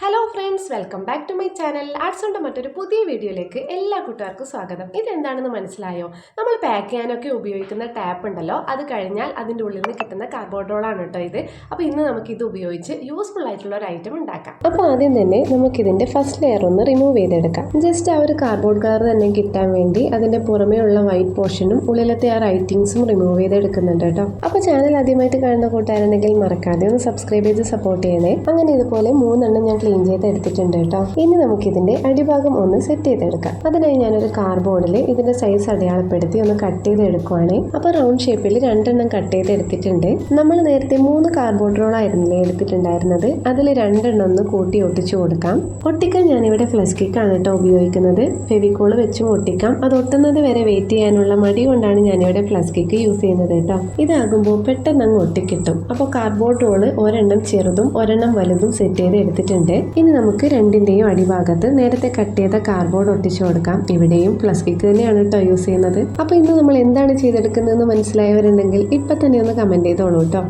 Hello friends welcome back to my channel ആർട്സുണ്ട് മറ്റൊരു പുതിയ വീഡിയോയിലേക്ക് എല്ലാ കൂട്ടുകാർക്കും സ്വാഗതം. ഇതെന്താണെന്ന് മനസ്സിലായോ? നമ്മൾ പാക്ക് ചെയ്യാനൊക്കെ ഉപയോഗിക്കുന്ന ടാപ്പ് ഉണ്ടല്ലോ അത് കഴിഞ്ഞാൽ അതിന്റെ ഉള്ളിൽ നിന്ന് കിട്ടുന്ന കാർബോർഡ് റോളാണ് കേട്ടോ ഇത്. അപ്പോൾ ഇന്ന് നമുക്ക് ഇത് ഉപയോഗിച്ച് യൂസ്ഫുൾ ആയിട്ടുള്ള ഒരു ഐറ്റം ഉണ്ടാക്കാം. അപ്പോൾ ആദ്യം തന്നെ നമുക്കിതിന്റെ ഫസ്റ്റ് ലെയർ ഒന്ന് റിമൂവ് ചെയ്തെടുക്കാം. ജസ്റ്റ് ആ ഒരു കാർബോർഡ് കളർ തന്നെ കിട്ടാൻ വേണ്ടി അതിന്റെ പുറമേ ഉള്ള വൈറ്റ് പോർഷനും ഉള്ളിലത്തെ ആ റൈറ്റിങ്സും റിമൂവ് ചെയ്തെടുക്കുന്നുണ്ട് കേട്ടോ അപ്പോൾ ചാനൽ ആദ്യമായിട്ട് കാണുന്ന കൂട്ടുകാരുണ്ടെങ്കിൽ മറക്കാതെ ഒന്ന് സബ്സ്ക്രൈബ് ചെയ്ത് സപ്പോർട്ട് ചെയ്യണേ. അങ്ങനെ ഇതുപോലെ മൂന്നെണ്ണം ഞാൻ ക്ലീൻ ചെയ്ത് എടുത്തിട്ടുണ്ട് കേട്ടോ. ഇനി നമുക്ക് ഇതിന്റെ അടിഭാഗം ഒന്ന് സെറ്റ് ചെയ്തെടുക്കാം. അതിനായി ഞാനൊരു കാർബോർഡിൽ ഇതിന്റെ സൈസ് അടയാളപ്പെടുത്തി ഒന്ന് കട്ട് ചെയ്ത് എടുക്കുവാണേ അപ്പോൾ റൗണ്ട് ഷേപ്പിൽ രണ്ടെണ്ണം കട്ട് ചെയ്ത് എടുത്തിട്ടുണ്ട് നമ്മൾ നേരത്തെ മൂന്ന് കാർബോർഡ് റോൾ ആയിരുന്നില്ലേ എടുത്തിട്ടുണ്ടായിരുന്നത്? അതിൽ രണ്ടെണ്ണം ഒന്ന് കൂട്ടി ഒട്ടിച്ചു കൊടുക്കാം. ഒട്ടിക്കാൻ ഞാനിവിടെ ഫ്ലസ്കിക്ക് ആണ് കേട്ടോ ഉപയോഗിക്കുന്നത്. ഫെവിക്കോൾ വെച്ചും ഒട്ടിക്കാം. അത് ഒട്ടുന്നത് വരെ വെയിറ്റ് ചെയ്യാനുള്ള മടി കൊണ്ടാണ് ഞാനിവിടെ ഫ്ലസ്കിക്ക് യൂസ് ചെയ്യുന്നത് കേട്ടോ. ഇതാകുമ്പോൾ പെട്ടെന്ന് അങ്ങ് ഒട്ടിക്കിട്ടും. അപ്പോൾ കാർഡ്ബോർഡ് റോൾ ഒരെണ്ണം ചെറുതും ഒരെണ്ണം വലുതും സെറ്റ് ചെയ്ത് എടുത്തിട്ടുണ്ട് ഇനി നമുക്ക് രണ്ടിന്റെയും അടിഭാഗത്ത് നേരത്തെ കട്ട് ചെയ്ത കാർഡ്ബോർഡ് ഒട്ടിച്ചു കൊടുക്കാം. ഇവിടെയും പ്ലസ് വിക്ക് തന്നെയാണ് കേട്ടോ യൂസ് ചെയ്യുന്നത്. അപ്പോൾ ഇന്ന് നമ്മൾ എന്താണ് ചെയ്തെടുക്കുന്നതെന്ന് മനസ്സിലായവരുണ്ടെങ്കിൽ ഇപ്പം തന്നെ ഒന്ന് കമന്റ് ചെയ്തോളൂ കേട്ടോ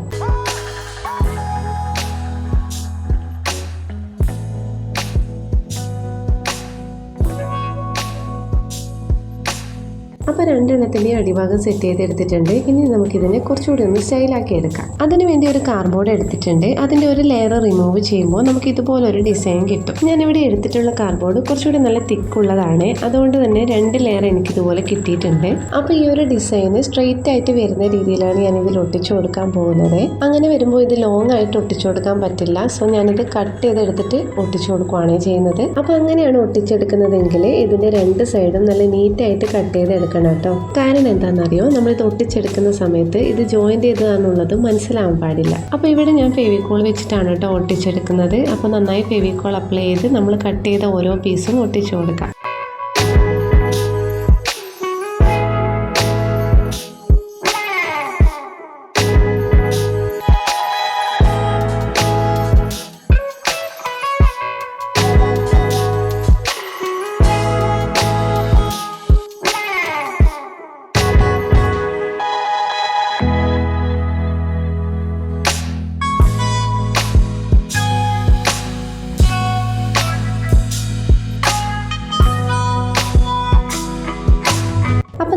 അപ്പോൾ രണ്ടെണ്ണത്തിന്റെ അടിഭാഗം സെറ്റ് ചെയ്തെടുത്തിട്ടുണ്ട്. ഇനി നമുക്കിതിനെ കുറച്ചുകൂടി ഒന്ന് സ്റ്റൈലാക്കി എടുക്കാം. അതിന് വേണ്ടി ഒരു കാർഡ്ബോർഡ് എടുത്തിട്ടുണ്ട്. അതിന്റെ ഒരു ലെയർ റിമൂവ് ചെയ്യുമ്പോൾ നമുക്ക് ഇതുപോലെ ഒരു ഡിസൈൻ കിട്ടും. ഞാൻ ഇവിടെ എടുത്തിട്ടുള്ള കാർഡ്ബോർഡ് കുറച്ചുകൂടി നല്ല തിക്ക് ഉള്ളതാണ്. അതുകൊണ്ട് തന്നെ രണ്ട് ലെയർ എനിക്ക് ഇതുപോലെ കിട്ടിയിട്ടുണ്ട്. അപ്പോൾ ഈ ഒരു ഡിസൈന് സ്ട്രെയിറ്റ് ആയിട്ട് വരുന്ന രീതിയിലാണ് ഞാൻ ഇതിൽ ഒട്ടിച്ചു കൊടുക്കാൻ പോകുന്നത്. അങ്ങനെ വരുമ്പോൾ ഇത് ലോങ് ആയിട്ട് ഒട്ടിച്ചു കൊടുക്കാൻ പറ്റില്ല. സോ ഞാനിത് കട്ട് ചെയ്തെടുത്തിട്ട് ഒട്ടിച്ചു കൊടുക്കുകയാണ് ചെയ്യുന്നത്. അപ്പോൾ അങ്ങനെയാണ് ഒട്ടിച്ചെടുക്കുന്നതെങ്കിൽ ഇതിന്റെ രണ്ട് സൈഡും നല്ല നീറ്റായിട്ട് കട്ട് ചെയ്തെടുക്കണം. കേട്ടോ കാരണം എന്താണെന്നറിയോ? ഇത് ഒട്ടിച്ചെടുക്കുന്ന സമയത്ത് ഇത് ജോയിന്റ് ചെയ്തതാണെന്നുള്ളത് മനസ്സിലാവാൻ പാടില്ല. അപ്പോൾ ഇവിടെ ഞാൻ ഫെവിക്കോൾ വെച്ചിട്ടാണ് കേട്ടോ ഒട്ടിച്ചെടുക്കുന്നത്. അപ്പോൾ നന്നായി ഫെവിക്കോൾ അപ്ലൈ ചെയ്ത് നമ്മൾ കട്ട് ചെയ്ത ഓരോ പീസും ഒട്ടിച്ചു കൊടുക്കാം.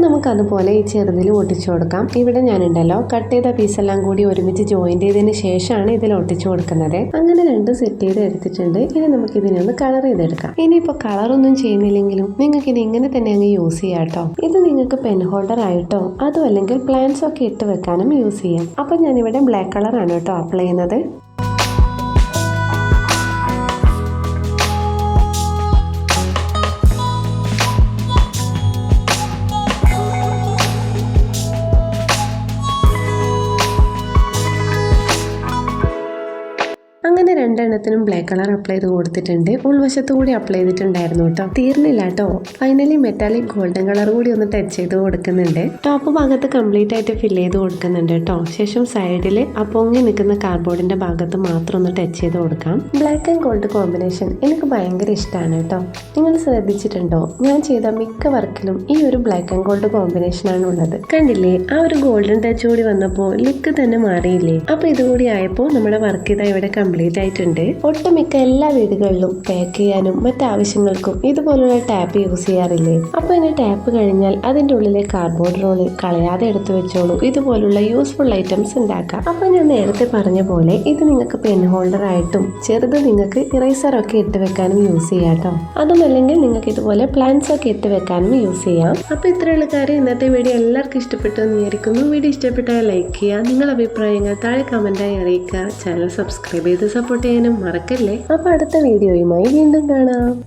നമുക്ക് അതുപോലെ ഈ ചെറുതിൽ ഒട്ടിച്ചു കൊടുക്കാം. ഇവിടെ ഞാനുണ്ടല്ലോ കട്ട് ചെയ്ത പീസെല്ലാം കൂടി ഒരുമിച്ച് ജോയിൻ ചെയ്തതിന് ശേഷമാണ് ഇതിൽ ഒട്ടിച്ചു കൊടുക്കുന്നത്. അങ്ങനെ രണ്ടും സെറ്റ് ചെയ്ത് എടുത്തിട്ടുണ്ട്. ഇനി നമുക്ക് ഇതിനൊന്ന് കളർ ചെയ്തെടുക്കാം. ഇനിയിപ്പോൾ കളറൊന്നും ചെയ്യുന്നില്ലെങ്കിലും നിങ്ങൾക്ക് ഇത് ഇങ്ങനെ തന്നെ അങ്ങ് യൂസ് ചെയ്യാം കേട്ടോ ഇത് നിങ്ങൾക്ക് പെൻ ഹോൾഡർ ആയിട്ടോ അതോ അല്ലെങ്കിൽ പ്ലാന്റ്സ് ഒക്കെ ഇട്ട് വെക്കാനും യൂസ് ചെയ്യാം. അപ്പം ഞാനിവിടെ ബ്ലാക്ക് കളറാണ് കേട്ടോ അപ്ലൈ ചെയ്യുന്നത്. രണ്ടെണ്ണത്തിനും ബ്ലാക്ക് കളർ അപ്ലൈ ചെയ്ത് കൊടുത്തിട്ടുണ്ട്. ഉൾവശത്ത് കൂടി അപ്ലൈ ചെയ്തിട്ടുണ്ടായിരുന്നു കേട്ടോ. തീർന്നില്ല കേട്ടോ. ഫൈനലി മെറ്റാലിക് ഗോൾഡൻ കളർ കൂടി ഒന്ന് ടച്ച് ചെയ്ത് കൊടുക്കുന്നുണ്ട്. ടോപ്പ് ഭാഗത്ത് കംപ്ലീറ്റ് ആയിട്ട് ഫില്ല് ചെയ്ത് കൊടുക്കുന്നുണ്ട് കേട്ടോ. ശേഷം സൈഡിൽ ആ പൊങ്ങി നിൽക്കുന്ന കാർഡ്ബോർഡിന്റെ ഭാഗത്ത് മാത്രം ഒന്ന് ടച്ച് ചെയ്ത് കൊടുക്കാം. ബ്ലാക്ക് ആൻഡ് ഗോൾഡ് കോമ്പിനേഷൻ എനിക്ക് ഭയങ്കര ഇഷ്ടമാണ് കേട്ടോ. നിങ്ങൾ ശ്രദ്ധിച്ചിട്ടുണ്ടോ? ഞാൻ ചെയ്ത മിക്ക വർക്കിലും ഈ ഒരു ബ്ലാക്ക് ആൻഡ് ഗോൾഡ് കോമ്പിനേഷൻ ആണ് ഉള്ളത്. കണ്ടില്ലേ? ആ ഒരു ഗോൾഡൻ ടച്ച് കൂടി വന്നപ്പോൾ ലുക്ക് തന്നെ മാറിയില്ലേ? അപ്പൊ ഇതുകൂടി ആയപ്പോൾ നമ്മുടെ വർക്ക് ഇതാ ഇവിടെ കംപ്ലീറ്റ് ആയിട്ടുണ്ട് ഒട്ടുമിക്ക എല്ലാ വീടുകളിലും പാക്ക് ചെയ്യാനും മറ്റാവശ്യങ്ങൾക്കും ഇതുപോലുള്ള ടാപ്പ് യൂസ് ചെയ്യാറില്ലേ? അപ്പൊ ഇനി ടാപ്പ് കഴിഞ്ഞാൽ അതിന്റെ ഉള്ളിലെ കാർഡ്ബോർഡ് റോൾ കളയാതെ എടുത്തു വെച്ചോളൂ. ഇതുപോലുള്ള യൂസ്ഫുൾ ഐറ്റംസ് ഉണ്ടാക്കാം. അപ്പൊ ഞാൻ നേരത്തെ പറഞ്ഞ പോലെ ഇത് നിങ്ങൾക്ക് പെൻ ഹോൾഡർ ആയിട്ടും ചെറുത് നിങ്ങൾക്ക് ഇറേസർ ഒക്കെ ഇട്ട് വെക്കാനും യൂസ് ചെയ്യാം കേട്ടോ നിങ്ങൾക്ക് ഇതുപോലെ പ്ലാന്റ്സ് ഒക്കെ ഇട്ട് വെക്കാനും യൂസ് ചെയ്യാം. അപ്പൊ ഇത്രയുള്ള കാര്യം ഇന്നത്തെ വീഡിയോ എല്ലാവർക്കും ഇഷ്ടപ്പെട്ടു എന്ന് വിചാരിക്കുന്നു. വീഡിയോ ഇഷ്ടപ്പെട്ടാൽ ലൈക്ക് ചെയ്യുക. നിങ്ങളുടെ അഭിപ്രായങ്ങൾ താഴെ കമന്റായി അറിയിക്കുക. ചാനൽ സബ്സ്ക്രൈബ് ചെയ്ത് സപ്പോർട്ട് ചെയ്യാനും മറക്കല്ലേ? അപ്പൊ അടുത്ത വീഡിയോയുമായി വീണ്ടും കാണാം.